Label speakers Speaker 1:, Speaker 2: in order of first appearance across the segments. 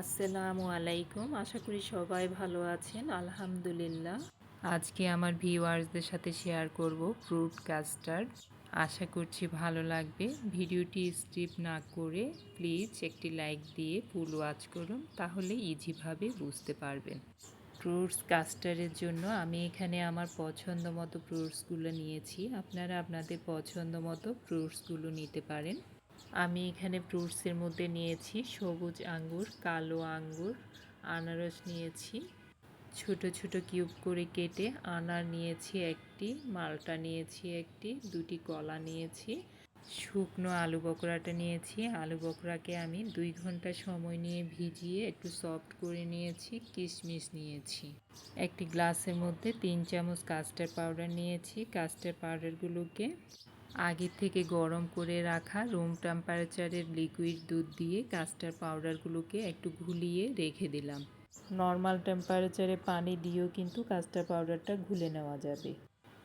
Speaker 1: আসসালামু আলাইকুম। আশা করি সবাই ভালো আছেন। আলহামদুলিল্লাহ। আজকে আমার ভিউয়ার্সদের সাথে শেয়ার করব ফ্রুট কাস্টার্ড। আশা করছি ভালো লাগবে। ভিডিওটি স্কিপ না করে প্লিজ একটি লাইক দিয়ে ফুল ওয়াচ করুন, তাহলে ইজিভাবে বুঝতে পারবেন। ফ্রুটস কাস্টারের জন্য আমি এখানে আমার পছন্দ মতো ফ্রুটসগুলো নিয়েছি। আপনারা আপনাদের পছন্দ মতো ফ্রুটসগুলো নিতে পারেন। আমি এখানে ফ্রুটসের মধ্যে নিয়েছি সবুজ আঙ্গুর, কালো আঙ্গুর, আনারস নিয়েছি, ছোট ছোট কিউব করে কেটে আনার নিয়েছি একটি, মালটা নিয়েছি একটি, দুটি কলা নিয়েছি, শুকনো আলু বকরাটা নিয়েছি, আলু বকরাকে আমি দুই ঘণ্টা সময় নিয়ে ভিজিয়ে একটু সফট করে নিয়েছি, কিশমিশ নিয়েছি। একটি গ্লাসের মধ্যে তিন চামচ কাস্টার্ড পাউডার নিয়েছি কাস্টার্ড পাউডারগুলোকে আগে থেকে গরম করে রাখা রুম টেম্পারেচারের লিকুইড দুধ দিয়ে কাস্টার্ড পাউডারগুলোকে একটু ঘুলিয়ে রেখে দিলাম। নর্মাল টেম্পারেচারে পানি দিয়েও কিন্তু কাস্টার্ড পাউডারটা ঘুলে নেওয়া যাবে।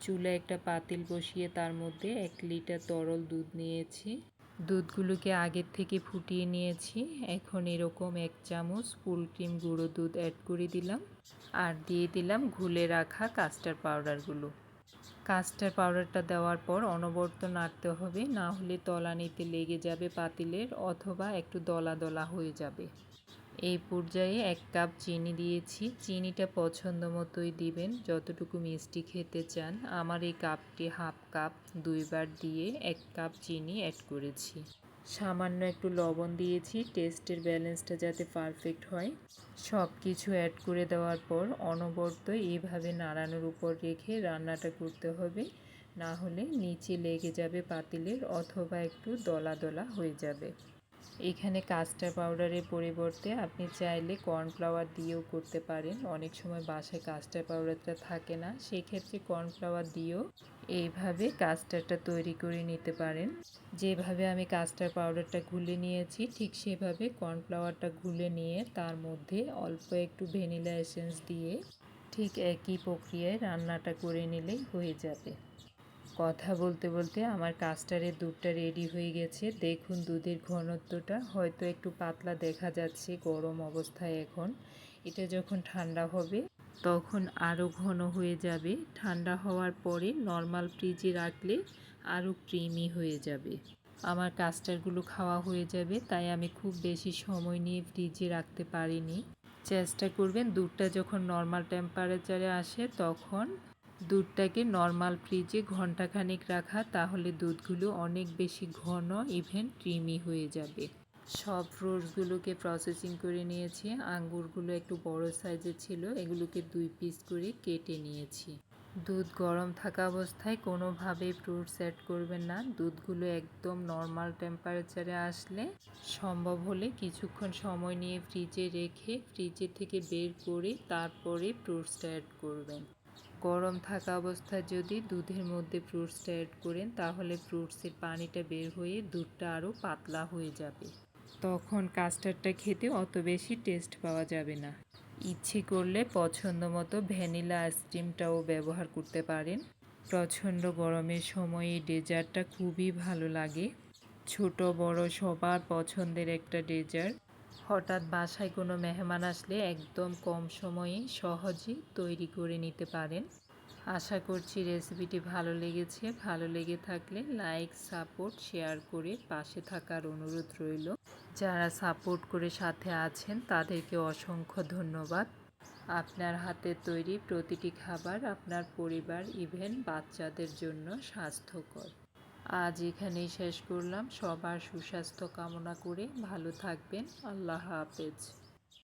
Speaker 1: চুলে একটা পাতিল বসিয়ে তার মধ্যে এক লিটার তরল দুধ নিয়েছি। দুধগুলোকে আগের থেকে ফুটিয়ে নিয়েছি। এখন এরকম এক চামচ ফুল গুঁড়ো দুধ অ্যাড করে দিলাম। আর দিয়ে দিলাম ঘুলে রাখা কাস্টার্ড পাউডারগুলো কাস্টার্ড পাউডারটা দেওয়ার পর অনবরত নাড়তে হবে, না হলে তলানিতে লেগে যাবে পাতিলের অথবা একটু দলা দলা হয়ে যাবে। এই পর্যায়ে এক কাপ চিনি দিয়েছি। চিনিটা পছন্দ মতোই দিবেন, যতটুকু মিষ্টি খেতে চান। আমার এই কাপটি হাফ কাপ দুইবার দিয়ে এক কাপ চিনি অ্যাড করেছি। সামান্য একটু লবণ দিয়েছি, টেস্টের ব্যালেন্সটা যাতে পারফেক্ট হয়। সব কিছু অ্যাড করে দেওয়ার পর অনবরত এইভাবে নাড়ানোর উপর রেখে রান্নাটা করতে হবে। না হলে নিচে লেগে যাবে পাতিলের অথবা একটু দলা দলা হয়ে যাবে। এখানে কাস্টার্ড পাউডারের পরিবর্তে আপনি চাইলে কর্নফ্লাওয়ার দিয়েও করতে পারেন। অনেক সময় বাসায় কাস্টার্ড পাউডারটা থাকে না, সেক্ষেত্রে কর্নফ্লাওয়ার দিয়েও এইভাবে কাস্টার্ডটা তৈরি করে নিতে পারেন। যেভাবে আমি কাস্টার্ড পাউডারটা গুলে নিয়েছি, ঠিক সেভাবে কর্নফ্লাওয়ারটা গুলে নিয়ে তার মধ্যে অল্প একটু ভ্যানিলা এসেন্স দিয়ে ঠিক একই প্রক্রিয়ায় রান্নাটা করে নিলেই হয়ে যাবে। কথা বলতে বলতে আমার কাস্টারের দুধটা রেডি হয়ে গেছে। দেখুন দুধের ঘনত্বটা, হয়তো একটু পাতলা দেখা যাচ্ছে, গরম অবস্থায় এখন। এটা যখন ঠান্ডা হবে, তখন আরও ঘন হয়ে যাবে। ঠান্ডা হওয়ার পরে নর্মাল ফ্রিজে রাখলে আরও ক্রিমি হয়ে যাবে। আমার কাস্টারগুলো খাওয়া হয়ে যাবে, তাই আমি খুব বেশি সময় নিয়ে ফ্রিজে রাখতে পারিনি। চেষ্টা করবেন দুধটা যখন নর্মাল টেম্পারেচারে আসে, তখন দুধটাকে নর্মাল ফ্রিজে ঘন্টাখানেক রাখা, তাহলে দুধগুলো অনেক বেশি ঘন ইভেন ক্রিমি হয়ে যাবে। সব ফ্রুটসগুলোকে প্রসেসিং করে নিয়েছি। আঙ্গুরগুলো একটু বড় সাইজের ছিল, এগুলোকে দুই পিস করে কেটে নিয়েছি। দুধ গরম থাকা অবস্থায় কোনোভাবেই ফ্রুটস অ্যাড করবেন না। দুধগুলো একদম নর্মাল টেম্পারেচারে আসলে সম্ভব হলে কিছুক্ষণ সময় নিয়ে ফ্রিজে রেখে ফ্রিজে থেকে বের করে তারপরে ফ্রুটসটা অ্যাড করবেন। গরম থাকা অবস্থায় যদি দুধের মধ্যে ফ্রুটসটা অ্যাড করেন, তাহলে ফ্রুটসের পানিটা বের হয়ে দুধটা আরও পাতলা হয়ে যাবে। তখন কাস্টার্ডটা খেতে অত বেশি টেস্ট পাওয়া যাবে না। ইচ্ছে করলে পছন্দ মতো ভ্যানিলা আইসক্রিমটাও ব্যবহার করতে পারেন। প্রচণ্ড গরমের সময় এই ডেজার্টটা খুবই ভালো লাগে। ছোট, বড়, সবার পছন্দের একটা ডেজার্ট হঠাৎ বাসায় কোনো মেহমান আসলে একদম কম সময়ে সহজে তৈরি করে নিতে পারেন। আশা করছি রেসিপিটি ভালো লেগেছে। ভালো লেগে থাকলে লাইক, সাপোর্ট, শেয়ার করে পাশে থাকার অনুরোধ রইল। যারা সাপোর্ট করে সাথে আছেন, তাদেরকে অসংখ্য ধন্যবাদ। আপনার হাতে তৈরি প্রতিটি খাবার আপনার পরিবার, ইভেন বাচ্চাদের জন্য স্বাস্থ্যকর। আজ এখানেই শেষ করলাম। সবার সুস্বাস্থ্য কামনা করে ভালো থাকবেন। আল্লাহ হাফেজ।